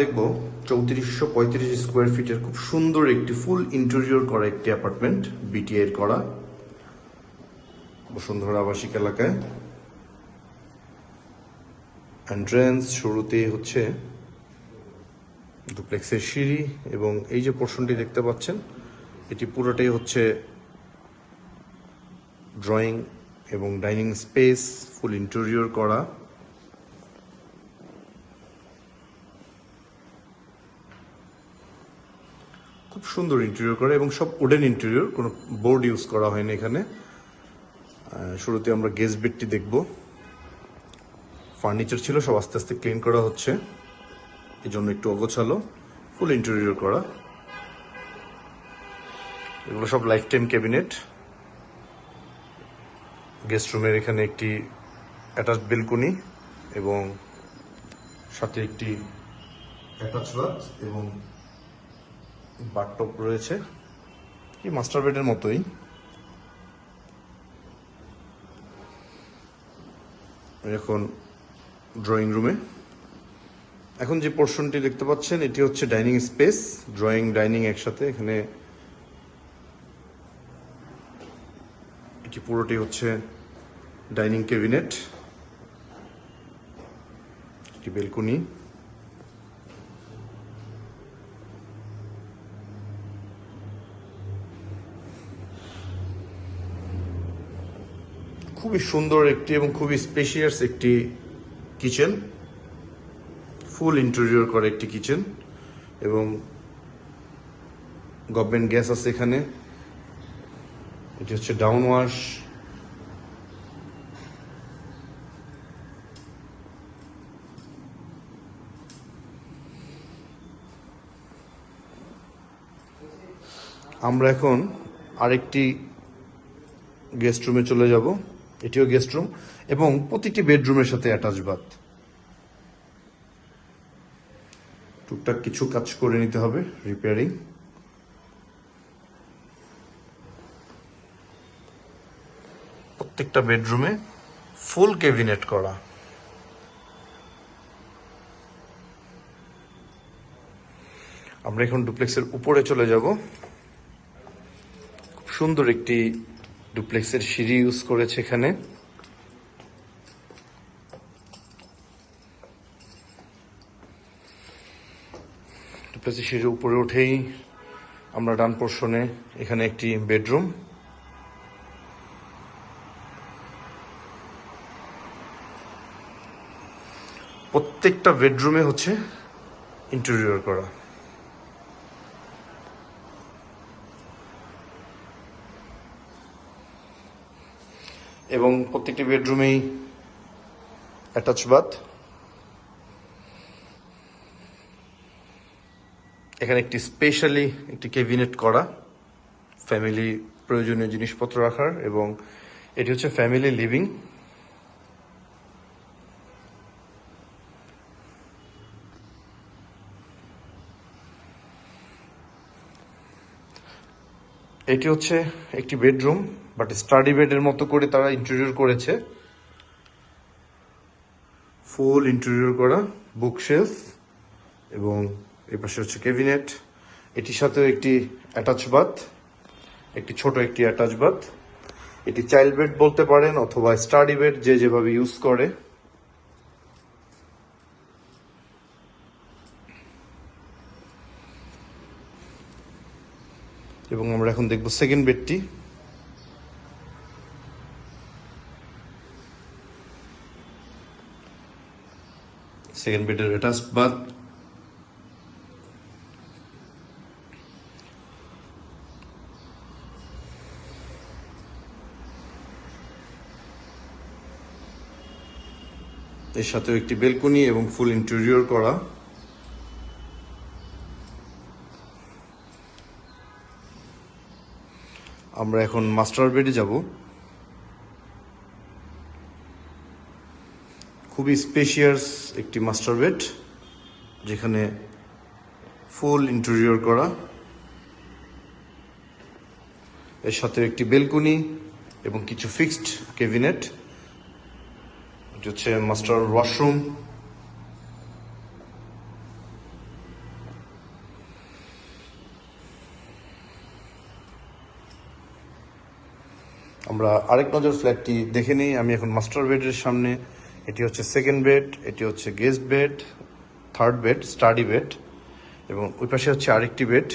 দেখব চৌত্রিশশো পঁয়ত্রিশ স্কোয়ার ফিটের খুব সুন্দর একটি ফুল ইন্টেরিয়র করা একটি অ্যাপার্টমেন্ট বিটিআই এর করা। বসুন্ধরা আবাসিক এলাকায়। এন্ট্রেন্স শুরুতে হচ্ছে ডুপ্লেক্সের সিঁড়ি এবং এই যে পোর্শনটি দেখতে পাচ্ছেন, এটি পুরোটাই হচ্ছে ড্রয়িং এবং ডাইনিং স্পেস ফুল ইন্টেরিয়র করা। খুব সুন্দর ইন্টেরিয়র করা এবং সব উডেন ইন্টেরিয়র কোনো বোর্ড ইউজ করা হয়নি এখানে। শুরুতে আমরা গেস্ট বেডটি দেখব। ফার্নিচার ছিল, সব আস্তে আস্তে ক্লিন করা হচ্ছে। এই জন্য একটু অগোছালো ফুল ইন্টেরিয়র করা। এগুলো সব লাইফ টাইম ক্যাবিনেট গেস্ট রুমের এখানে একটি অ্যাটাচ বেলকনি এবং সাথে একটি অ্যাটাচ বাথ এবং বাথটপ রয়েছে। কি, মাস্টার বেডের মতোই। এখন ড্রয়িং রুমে এখন যে পোর্শনটি দেখতে পাচ্ছেন, এটি হচ্ছে ডাইনিং স্পেস ড্রয়িং ডাইনিং একসাথে এখানে এটি পুরোটি হচ্ছে ডাইনিং ক্যাবিনেট একটি বেলকনি। খুবই সুন্দর একটি এবং খুবই স্পেশিয়াস একটি কিচেন ফুল ইন্টেরিয়র করা একটি কিচেন এবং গভর্নমেন্ট গ্যাস আছে এখানে। এটি হচ্ছে ডাউন ওয়াশ আমরা এখন আরেকটি গেস্ট রুমে চলে যাব। এটিও গেস্ট রুম, এবং প্রতিটি বেডরুমের সাথে অ্যাটাচ বাথ। টুকটাক কিছু কাজ করে নিতে হবে রিপেয়ারিং প্রত্যেকটা বেডরুমে ফুল ক্যাবিনেট করা। আমরা এখন ডুপ্লেক্সের উপরে চলে যাব। খুব সুন্দর একটি ডুপ্লেক্সের সিঁড়ি ইউজ করেছে এখানে। ডুপ্লেক্সের সিঁড়ির উপরে উঠেই আমরা ডান পোর্শনে এখানে একটি বেডরুম প্রত্যেকটা বেডরুমে হচ্ছে ইন্টেরিয়র করা। এবং প্রত্যেকটি বেডরুমেই অ্যাটাচ বাথ এখানে একটি স্পেশালি একটি ক্যাবিনেট করা ফ্যামিলি প্রয়োজনীয় জিনিসপত্র রাখার এবং এটি হচ্ছে ফ্যামিলি লিভিং এটি হচ্ছে একটি বেডরুম বাট স্টাডি বেডের মতো করে তারা ইন্টেরিয়র করেছে। ফুল ইন্টেরিয়র করা বুক শেলফ এবং এই পাশে হচ্ছে ক্যাবিনেট এটির সাথেও একটি অ্যাটাচ বাথ একটি ছোট একটি অ্যাটাচ বাথ এটি চাইল্ড বেড বলতে পারেন অথবা স্টাডি বেড যে যেভাবে ইউজ করে। এবং আমরা এখন দেখব সেকেন্ড বেডটি সেকেন্ড বেডের অ্যাটাচ বাথ এর সাথেও একটি বেলকনি এবং ফুল ইন্টেরিয়র করা। আমরা এখন মাস্টার বেডে যাব। খুবই স্পেশিয়াস একটি মাস্টার বেড, যেখানে ফুল ইন্টেরিয়র করা। এর সাথে একটি বেলকনি এবং কিছু ফিক্সড ক্যাবিনেট এটি হচ্ছে মাস্টার ওয়াশরুম আমরা আরেক নজর ফ্ল্যাটটি দেখে নিই। আমি এখন মাস্টার বেডের সামনে। এটি হচ্ছে সেকেন্ড বেড এটি হচ্ছে guest bed third bed study bed এবং ওই পাশে হচ্ছে আরেকটি বেড